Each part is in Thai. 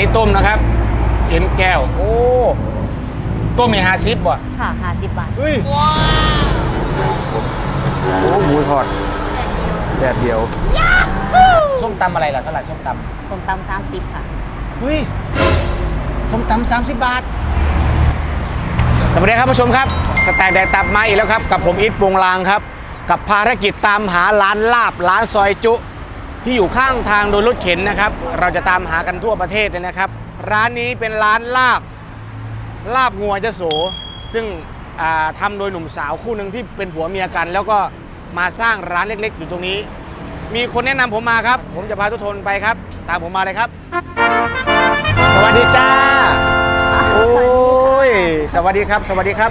นี้ต้มนะครับเอ็นแก้ว โอ้ ต้มในฮาซิปบ่ค่ะห้าสิบบาท เฮ้ย โอ้หมูทอดแดดเดียวส้มตำอะไรล่ะเท่าไหร่ส้มตส้มตำสามสิบค่ะำเฮ้ยส้มตำ30บาท สวัสดีครับผู้ชมครับสไตล์แดกตับมาอีกแล้วครับ กับผมอิทปวงลางครับ กับภารกิจตามหาร้านลาบร้านซอยจุ ที่อยู่ข้างทางโดยรถเข็นนะครับ เราจะตามหากันทั่วประเทศเลยนะครับ ร้านนี้เป็นร้านลาบลาบงัวจะโส ซึ่งอ่าทำโดยหนุ่มสาวคู่หนึ่งที่เป็นผัวเมียกัน แล้วก็มาสร้างร้านเล็ก ๆ อยู่ตรงนี้ มีคนแนะนำผมมาครับ ผมจะพาทุกคนไปครับ ตามผมมาเลยครับ สวัสดีจ้าโอ้ยสวัสดีครับ สวัสดีครับ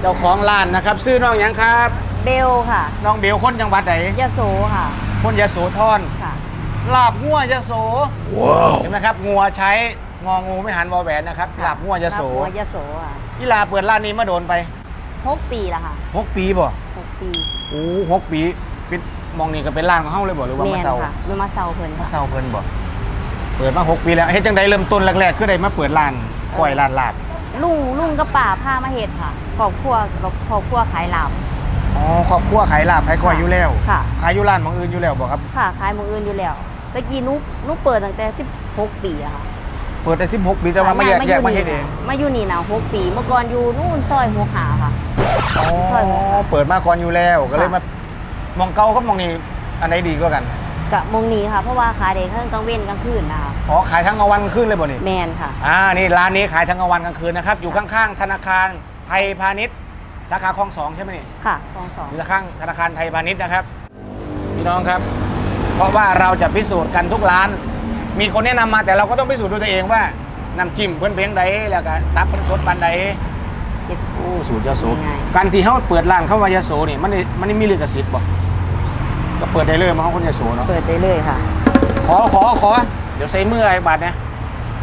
เจ้าของร้านนะครับ ชื่อน้องหยังครับ เบลค่ะ น้องเบลคนจังหวัดไหนยะโสค่ะ คนยโสธรค่ะ ลาบงัวยโสเห็นไหมครับงัวใช้งองูไม่หันวอแหวนนะครับลาบงัวยโสลาบงัวยะโสค่ะอีลาเปิดร้านนี้มาโดนไปหกปีละค่ะหกปีบ่หกปีโอ้หกปีเป็นมองนี่ก็เป็นร้านของเฮาเลยบ่หรือว่าแมมานเซาค่ะมันมาเซาเพิ่นมาค่ะเซาเพิ่นบ่เปิดมาหกปีแล้วเฮ็ดจังไดเริ่มต้นแรกๆคือได้มาเปิดร้านกล้วยร้านลาบลุงลุงกับป่าพามาเฮ็ดค่ะครอบครัวกับครอบครัวขายลาบ อ๋อครอบครัวขายลาบขายกล้วยอยู่แล้วค่ะ ขายอยู่ร้านของอื่นอยู่แล้วบ่ครับ ค่ะขายหมืออื่นอยู่แล้วตะกี้นุกนุกเปิดตั้งแต่ 16 ปีอะค่ะเปิดได้16ปีแต่ว่ามาแยกแยกมาเฮ็ดเองมาอยู่นี่นะหกปีเมื่อก่อนอยู่นู่นซอยหัวขาค่ะ อ๋อใช่ค่ะ เปิดมาก่อนอยู่แล้วก็เลยค่ะมามองเก่ากับมองนี่อันไหนดีกว่ากันกะมงนี้ค่ะ เพราะว่าขายเด็กเครื่องกลางเว้นกลางคืนนะคะอ๋อขายทั้งกลางวันกลางคืนเลยบ่นี่แมนค่ะ อ่านี่ร้านนี้ขายทั้งกลางวันกลางคืนนะครับอยู่ข้างๆธนาคารไทยพาณิชย์ สาขาคลองสองใช่ไหมนี่ค่ะคลองสองอยู่ข้างธนาคารไทยพาณิชย์นะครับ พี่น้องครับ เพราะว่าเราจะพิสูจน์กันทุกร้าน มีคนแนะนำมาแต่เราก็ต้องพิสูจน์ด้วยตัวเองว่าน้ำจิ้มเพื่อนเพียงใดแล้วก็ตับเพื่อนสดปันใดเจ็ดโอ้สูตรยาโสยังไงการที่เขาเปิดร้านเข้ามายาโสนี่มันนี่มันนี่มีลิขสิทธิ์บ่ก็เปิดได้เลยมาเขาคนยาโสเนาะเปิดได้เลยค่ะ ขอขอขอ เดี๋ยวใส่มือไอ้บาทเนี่ย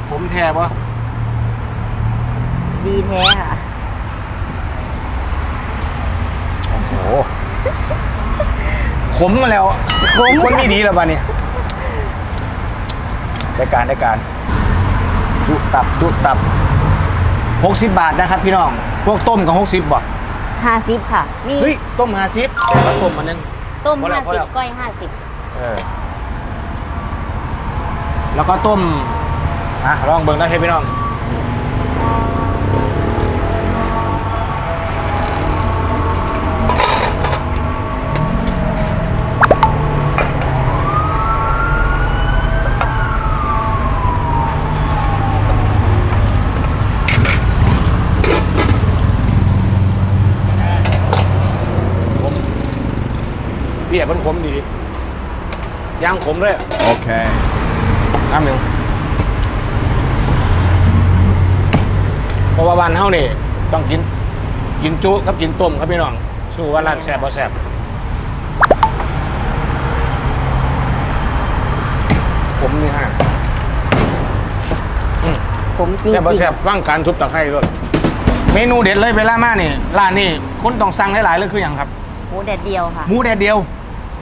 ผมแทบบ่ดีแท้ค่ะ โอ้โห ขมมาแล้วขมคนไม่ดีแล้วบ้านี่ได้การได้การจุตับจุตับ60บาทนะครับพี่น้อง พวกต้มกับ60บ่ห้าสิบค่ะมีเฮ้ยต้ม50แต่ว่าต้มมานึงต้มพอแล้ห้าวพอสิแล้บวก้อยห้าสิบเออแล้วก็ต้มอะลองเบิ่งได้ให้พี่น้อง เบียร์มันขมดีย่างขมด้วย Okay. น้ำหนึ่งเพราะว่าวันเฮานี่ต้องกิน กินจุกับกินต้มครับพี่น้องสู้ว่าร้านแซ่บบ่แซ่บผมนี่ฮะผมจริงแซ่บบ่แซ่บฟังการทุบตะไคร้ด้วยเมนูเด็ดเลยเวลามานี่ร้านนี่คนต้องสั่งหลายๆเลยคืออย่างครับหมูแดดเดียวค่ะ หมูแดดเดียว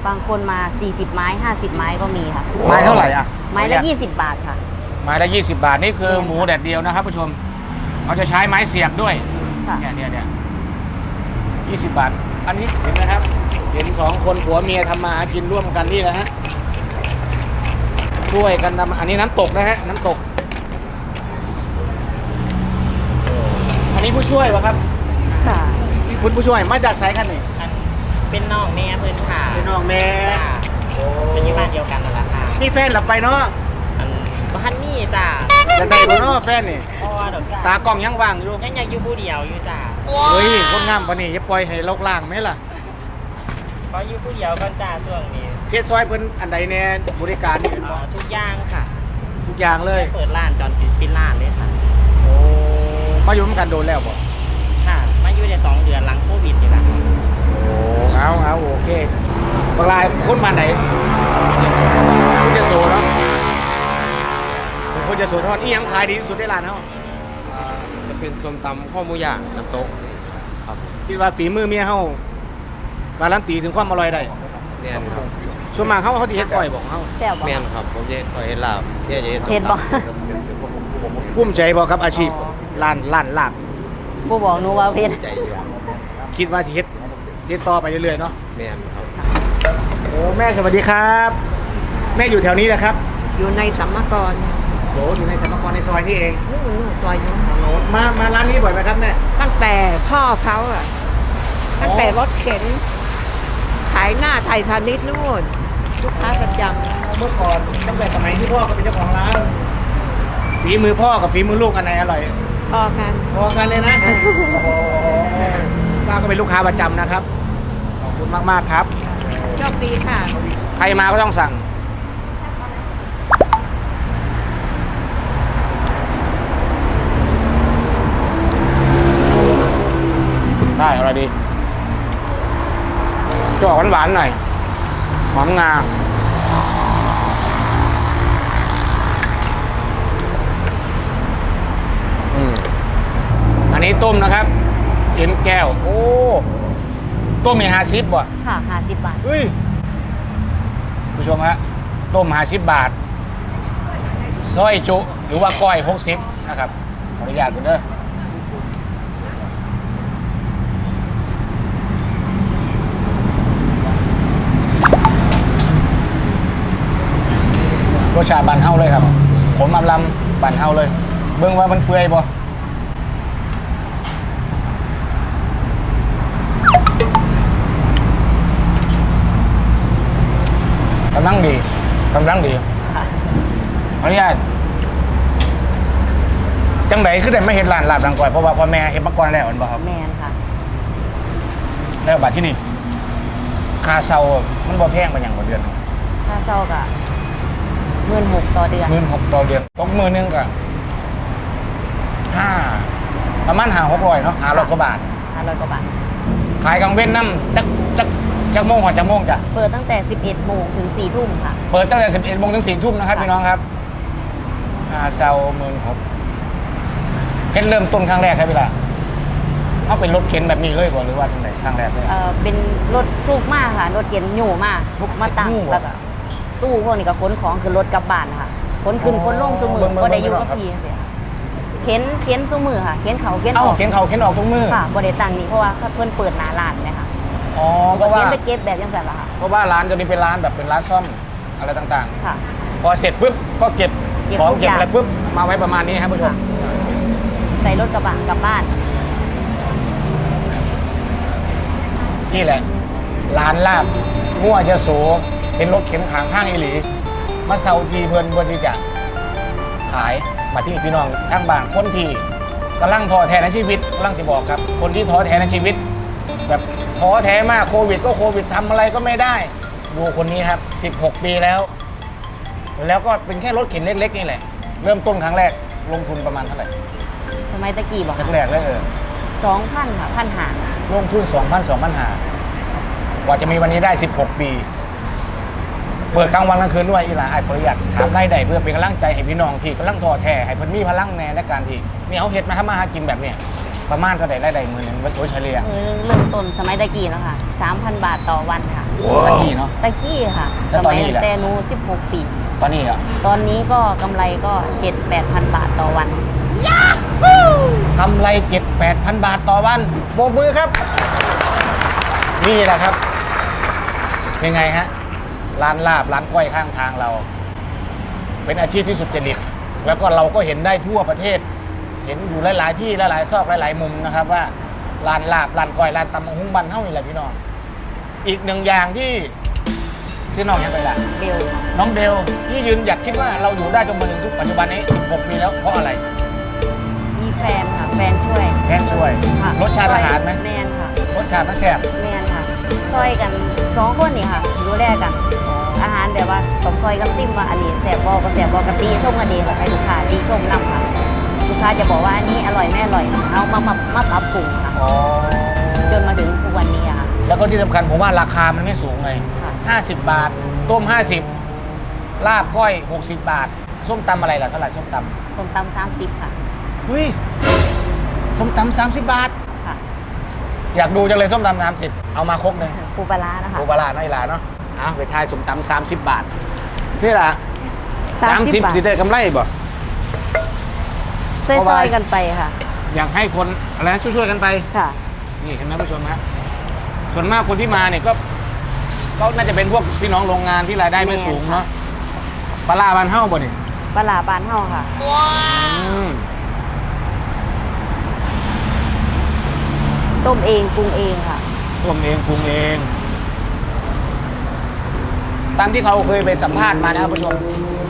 บางคนมา 40 ไม้ 50 ไม้ก็มีค่ะ ไม้เท่าไหร่อะไม้ละ 20 บาทค่ะ ไม้ละ 20 บาทนี่คือหมูแดดเดียวนะครับผู้ชมเขาจะใช้ไม้เสียบด้วยค่ะ เนี่ยเนี่ยเนี่ยยี่สิบบาท อันนี้เห็นไหมครับ เห็นสองคนผัวเมียทำมาหากินร่วมกันนี่นะฮะ ช่วยกันทำอันนี้น้ำตกนะฮะ น้ำตก อันนี้ผู้ช่วยวะครับ ค่ะคุณผู้ช่วยมาจากสายกันนี่ เป็นน้องแม่เพื่อนค่ะเป็นน้องแม่จ้าเป็นอยู่บ้านเดียวกันนั่นแหละค่ะนี่แฟนหลับไปเนาะอันบ้านนี่จ้าจะได้บ่เนาะแฟนนี่พ่อดอกจ้าตากล้องยังว่างอยู่ยังอยากอยู่ผู้เดียวอยู่จ้าเฮ้ยคนงามปะนี่อย่าปล่อยให้ลกล่างไหมล่ะเพราะอยู่ผู้เดียวก่อนจ้าช่วงนี้เฮ็ดซอยเพิ่นอันใดแน่บริการนี่เป็นเอ่บ่อทุกอย่างค่ะทุกอย่างเลยเปิดร้านจอนปิดปิดร้านเลยค่ะ โอ้มาอยู่เหมือนกันโดนแล้วบ่ค่ะ มาอยู่ได้สองเดือนหลังโควิดนี่แหละค่ะโอ้ เอาเอาโอเคบางรายคนมาไหนคุณจะโซเนาะคุณจะโซทอดนี่ยังขายดีที่สุดในร้านเขาจะเป็นส้มตำข้าวหมูย่างน้ำโต๊ะครับคิดว่าฝีมือเมียเขาการันตีถึงความอร่อยได้เนี่ยครับส่วนมากเขาเขาสิเฮ็ดก้อยบอกเขาแซ่บบ่แม่นครับผมจะคอยเฮ็ดลาบเดี๋ยวจะเฮ็ดส้มเฮ็ดบ่ตำภูมิใจบ่ครับอาชีพร้านร้านลาบบ่บอกหนูว่าเฮ็ดใจอยู่คิดว่าสิเฮ็ด เฮ็ดต่อไปเรื่อยๆเนาะแม่นครับโอ้แม่สวัสดีครับ แม่อยู่แถวนี้แหละครับอยู่ในสัมมกรโหอยู่ในสมกรในซอยนี่เองนู่นนู่นซอยนู้นโหมามาร้านนี้บ่อยไหมครับแม่ตั้งแต่พ่อเขาอะตั้งแต่รถเข็น ขายหน้าไทยพาณิชย์นู่นลูกค้าประจเมื่อก่อนตั้งแต่สมัยที่พ่อก็เป็นเจ้าของร้านฝีมือพ่อกับฝีมือลูกอันไหนอร่อยำพอกัน พอกันเลยนะโอ้โห ป้าก็เป็นลูกค้าประจำนะครับ ขอบคุณมากๆครับ โชคดีค่ะ ใครมาก็ต้องสั่ง ได้อะไรดีจะออกหวานๆหน่อย หอมงาอืมอันนี้ต้มนะครับ เอ็นแก้ว โอ้ต้มมีฮาซิบบ่ค่ะ50บาทเฮ้ยผู้ชมฮะต้มหาสิบบาทซอยจุหรือว่าก้อยหกสิบนะครับขออนุญาตคุณเด้อรสชาติบานเฮาเลยครับ ผมอำลำบานเฮาเลย เบิ่งว่ามันเปื่อยบ่ กำลังดีกำลังดีค่ะขออนุญาตจังไดคือได้ไม่เห็นร้านลาบดังก่อยเพราะว่าพ่อแม่เห็นมาก่อนแล้วอันบ่ครับแม่นค่ะ แล้วบัดที่นี่ค่าเช่ามันบ่แพงปานหยังบ่เดือนค่าเช่าก็16,000ต่อเดือน หมื่นหกต่อเดือนตกมือหนึงก็ห้าประมาณห้าหกร้อยเนาะห้าร้อยกว่าบาท500กว่าบาท ขายกลางเว้นน้ำจักจัก จักโมงหอจักโมงจ้ะ เปิดตั้งแต่ 11 โมงถึง 4 ทุ่มค่ะ เปิดตั้งแต่ 11โมงถึง4ทุ่มนะครับค่ะ พี่น้องครับค่าเช่าหมื่นหกเพชรเริ่มต้นครั้งแรกครับพี่ล่ะเขาเป็นรถเข็นแบบนี้เลยบ่หรือว่าทางไหนครั้งแรกเลย เอ่อเป็นรถสูบมากค่ะ รถเข็นหยู่มากรถมาตั้งหยู่อะแล้วก็ตู้พวกนี้ก็ขนของคือรถกลับบ้านค่ะขนขึ้นอ๋อขนลงซุมือเบิ่งๆบ่ได้อยู่เบิ่งๆกับครับพี่เสียค่ะเข็นเข็นซุมือค่ะเข็นเขาเข็นอเอ้าอกเข็นเขาเข็นออกทุกมือ ค่ะบ่ได้ตั้งนี่เพราะว่าเพิ่นเปิดหน้าร้านเนยคะ อ๋อเพราะว่าเข็นไปเก็บแบบจังซั่นล่ะค่ะ เพราะว่าร้านจะมีเป็นร้านแบบเป็นร้านซ่อมอะไรต่างค่ะ ๆ พอเสร็จปุ๊บก็เก็บเก็บของทุกเก็บอย่าง อะไรปุ๊บมาไว้ประมาณนี้ครับผู้ชมค่ะใส่รถกระบะกลับบ้าน นี่แหละ ร้านลาบงัวจะโสเป็นรถเข็นขางข้างอีหลีมาเซาทีเพื่อนเพื่อที่จะขายมาที่พี่น้องทางบ้านคนที่กำลังท้อแท้ในชีวิตกำลังจะบอกครับ คนที่ท้อแท้ในชีวิต แบบ ท้อแท้มากโควิด ก็โควิดทำอะไรก็ไม่ได้ ดูคนนี้ครับ 16 ปีแล้ว แล้วก็เป็นแค่รถเข็นเล็ก ๆ นี่แหละ เริ่มต้นครั้งแรกลงทุนประมาณเท่าไหร่สมัยตะกี้บอกค่ะแรกๆเลยเออ2,000ค่ะพันหาลงทุน 2,000 2,000หากว่าจะมีวันนี้ได้ 16 ปี เปิดกลางวันกลางคืนด้วยอีหลาไอ้ขออนุญาตถามได้ใดเพื่อเป็นกำลังใจให้พี่น้องที่กำลังท้อแท้ให้เพิ่นมีพลังแน่ในการที่นี่เอาเฮ็ดมาทำมาหากินแบบเนี้ย ประมาณเท่าใดได้ใดมือหนึงโดยเฉลี่ยเออเริ่มต้นสมัยตะกี้แล้วค่ะ 3,000 บาทต่อวันค่ะ ตะกี้เนาะ ตะกี้ค่ะ แล้วสตอนมัยนี้ล่ะ แต่หนู16 ปี ตอนนี้อะตอนนี้ก็กำไรก็7 8พันบาทต่อวัน กำไร7 8พันบาทต่อวันโบกมือครับ นี่แหละครับ เป็นไงฮะ ร้านลาบร้านก้อยข้างทางเรา เป็นอาชีพที่สุดจริต แล้วก็เราก็เห็นได้ทั่วประเทศ เห็นอยู่หลายๆที่หลายๆซอกหลายๆมุมนะครับ ว่าร้านลาบร้านก้อยร้านตำมะฮุ้งบันเท่านี่แหละพี่น้องอีกหนึ่งอย่างที่ชื่อน้องยังไงล่ะเบลค่ะน้องเบลที่ยืนหยัดคิดว่าเราอยู่ได้จนมาถึงทุกปัจจุบันนี้ 16 ปีแล้วเพราะอะไร มีแฟนค่ะ แฟนช่วยแค่ช่วย ค่ะรสชาติอาหารไหมแมนค่ะ รสชาติมันแซ่บแมนค่ะ ซอยกันสองคนนี่ค่ะดูแลกัน อาหารแบบว่าต้องซอยกันซิมว่าอันนี้แสบบอก็แสบบอกะตีส้มกันดีค่ะให้ลูกค้าดีส้มนำค่ะ ลูกค้าจะบอกว่าอันนี้อร่อยไม่อร่อยเอามามามาปรับปรุงค่ะ อ๋อจนมาถึงทุกวันนี้อะค่ะ แล้วก็ที่สำคัญผมว่าราคามันไม่สูงเลย ค่ะ 50 บาท ต้ม 50 ลาบก้อย 60 บาท ส้มตำอะไรล่ะเท่าไหร่ส้มตส้มตำสามสิบค่ะำเฮ้ยส้มตำ30 บาท ค่ะอยากดูจังเลยส้มตำ30 เอามาครกหนึ่ง ปูปลาร้านะคะโอปลาร้าในร้านเนาะอเอาไปทายสมตำสามสิบบาทนี่แหละสามสิบบาท สิได้กำไรบ่ ซอยๆกันไปค่ะ อยากให้คนอะไรนะช่วยๆกันไป ค่ะ นี่เห็นไหมผู้ชมฮะส่วนมากคนที่มาเนี่ยก็ก็น่าจะเป็นพวกพี่น้องโรงงานที่รายได้ไม่สูงเนาะปลาลาบานเฮ้าบ่เนี่ยปลาร้าบานเฮาค่ะต้มเองปรุงเองค่ะ ต้มเองปรุงเอง ตามที่เขาเคยไปสัมภาษณ์มานะครับผู้ชม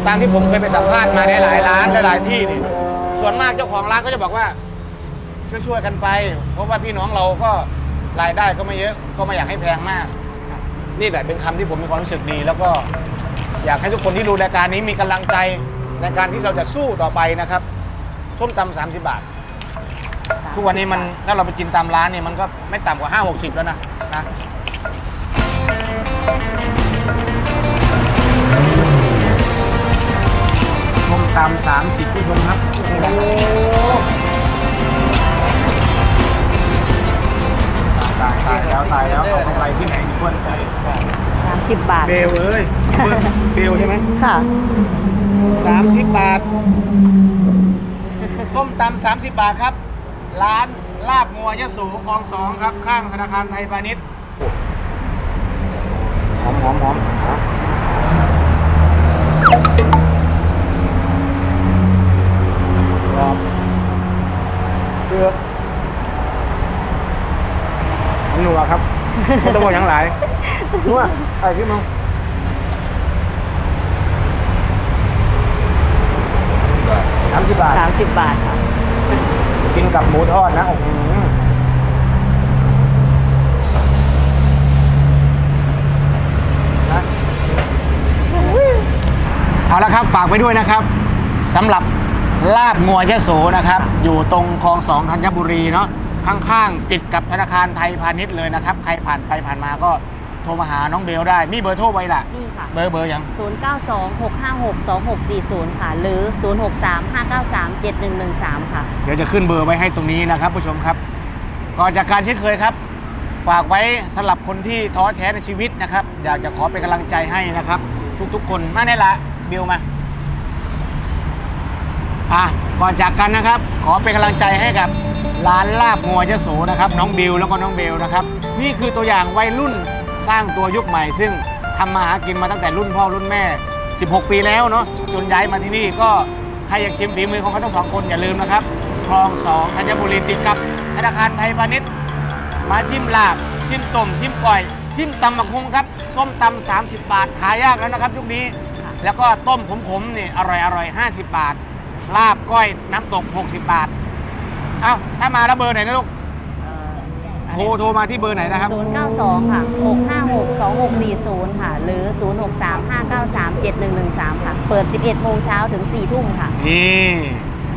ตามที่ผมเคยไปสัมภาษณ์มาในหลายร้านหลายๆที่นี่ ส่วนมากเจ้าของร้านก็จะบอกว่า ช่วยๆกันไป เพราะว่าพี่น้องเราก็รายได้ก็ไม่เยอะก็ไม่อยากให้แพงมาก นี่แหละเป็นคำที่ผมมีความรู้สึกดี แล้วก็อยากให้ทุกคนที่ดูรายการนี้มีกำลังใจในการที่เราจะสู้ต่อไปนะครับส้มตำ30บาท ทุกวันนี้มันถ้าเราไปกินตามร้านเนี่ยมันก็ไม่ต่ำกว่า 5 60 แล้วนะนะ ส้มตำ30ผู้ชมครับนี่แหละตายตายแล้วตายแล้วเอากำไรที่ไหนดีเพื่อนไป30บาท เบลเอ้ยเบิ้ลเบลใช่ไหมค่ะสามสิบบาท ส้มตำสามสิบบาทครับ ร้านลาบงัวยะโสคลองสองครับ ข้างธนาคารไทยพาณิชย์หอมหอมหอม หอมเกลือผมหนัวครับไม่ต้องบอกอย่างหลายนัวใส่พี่มึงสามสิบบาท30บาทค่ะ กินกับหมูทอดนะโอ้โหนะเอาละครับฝากไว้ด้วยนะครับสำหรับ ลาบงัวยะโสนะครับ อยู่ตรงคลองสองธัญบุรีเนาะข้างๆติดกับธนาคารไทยพาณิชย์เลยนะครับ ใครผ่านไปผ่านมาก็โทรมาหาน้องเบลได้ มีเบอร์โทรไว้ล่ะ นี่ค่ะ เบอร์เบอร์ยัง 0926562640 ค่ะ หรือ 0635937113 ค่ะ เดี๋ยวจะขึ้นเบอร์ไว้ให้ตรงนี้นะครับ ผู้ชมครับ ก่อนจากการเช่นเคยครับ ฝากไว้สำหรับคนที่ท้อแท้ในชีวิตนะครับ อยากจะขอเป็นกำลังใจให้นะครับ ทุกๆ คนมาได้ละบิวมา อะก่อนจากกันนะครับ ขอเป็นกำลังใจให้กับร้านลาบงัวยโสนะครับ น้องบิวแล้วก็น้องเบลนะครับ นี่คือตัวอย่างวัยรุ่นสร้างตัวยุคใหม่ ซึ่งทำมาหากินมาตั้งแต่รุ่นพ่อรุ่นแม่ 16 ปีแล้วเนาะจนย้ายมาที่นี่ก็ใครอยากชิมฝีมือของเขาทั้งสองคนอย่าลืมนะครับคลองสองธัญบุรีติดกับธนาคารไทยพาณิชย์มาชิมลาบชิมต้มชิมก่อยชิมตำบักฮุงครับส้มตำ30 บาทขายยากแล้วนะครับยุคนี้ แล้วก็ต้มขมๆนี่อร่อยอร่อย50 บาท ลาบก้อยน้ำตก 60 บาท เอ้าถ้ามาแล้วเบอร์ไหนนะลูก โทรโทรมาที่เบอร์ไหนนะครับ 092 ค่ะ 6562640 ค่ะ หรือ 0635937113 ค่ะ เปิด 11โมงเช้าถึง 4 ทุ่มค่ะ นี่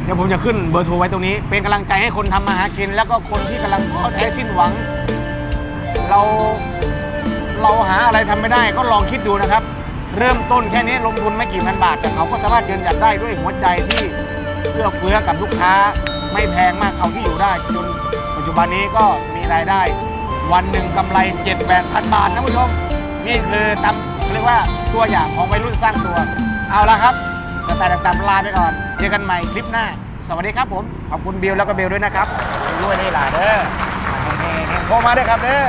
เดี๋ยวผมจะขึ้นเบอร์โทรไว้ตรงนี้ เป็นกำลังใจให้คนทำมาหากิน แล้วก็คนที่กำลังท้อแท้สิ้นหวัง เราเราหาอะไรทำไม่ได้ก็ลองคิดดูนะครับ เริ่มต้นแค่นี้ลงทุนไม่กี่พันบาท แต่เขาก็สามารถยืนหยัดได้ด้วยหัวใจที่เอื้อเฟื้อกับลูกค้า ไม่แพงมากเอาที่อยู่ได้จนปัจจุบันนี้ก็มีรายได้ วันหนึ่งกำไร7 8 0 0 0 บาทนะผู้ชม นี่คือตำเรียกว่าตัวอย่างของวัยรุ่นสร้างตัว เอาละครับกระต่ายต่างๆลาไปก่อนเจอกันใหม่คลิปหน้า สวัสดีครับผมขอบคุณบิวแล้วก็เบลด้วยนะครับด้วยนี่หลาเด้อโทรมาด้วยครับเด้อ